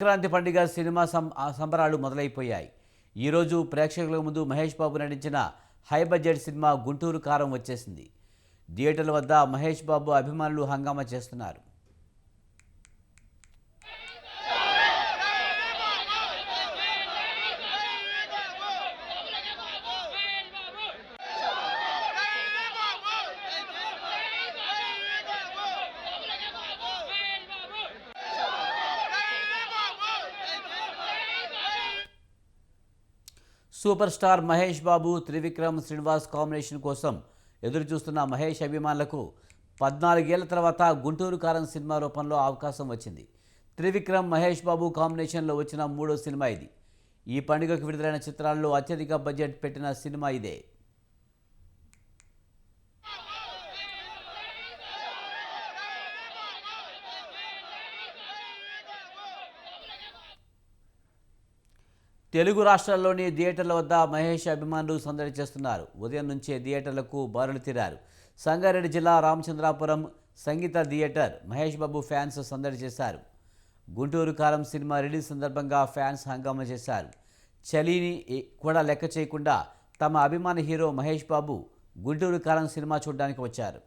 సంక్రాంతి పండుగ సినిమా సం సంబరాలు మొదలైపోయాయి. ఈరోజు ప్రేక్షకుల ముందు మహేష్ బాబు నటించిన హై బడ్జెట్ సినిమా గుంటూరు కారం వచ్చేసింది. థియేటర్ల వద్ద మహేష్ బాబు అభిమానులు హంగామా చేస్తున్నారు. Super star Mahesh Babu Trivikram Srinivas combination కోసం ఎదురు చూస్తున్న మహేష్ అభిమానులకు పద్నాలుగేళ్ళ తర్వాత గుంటూరు కారం సినిమా రూపంలో అవకాశం వచ్చింది. త్రివిక్రమ్ మహేష్ బాబు కాంబినేషన్లో వచ్చిన మూడో సినిమా ఇది. ఈ పండుగకు విడుదలైన చిత్రాల్లో అత్యధిక బడ్జెట్ పెట్టిన సినిమా ఇదే. తెలుగు రాష్ట్రాల్లోని థియేటర్ల వద్ద మహేష్ అభిమానులు సందడి చేస్తున్నారు. ఉదయం నుంచే థియేటర్లకు బారులు తీరారు. సంగారెడ్డి జిల్లా రామచంద్రాపురం సంగీత థియేటర్ మహేష్ బాబు ఫ్యాన్స్ సందడి చేశారు. గుంటూరు కారం సినిమా రిలీజ్ సందర్భంగా ఫ్యాన్స్ హంగామా చేశారు. చలిని కూడా లెక్క చేయకుండా తమ అభిమాన హీరో మహేష్ బాబు గుంటూరు కారం సినిమా చూడడానికి వచ్చారు.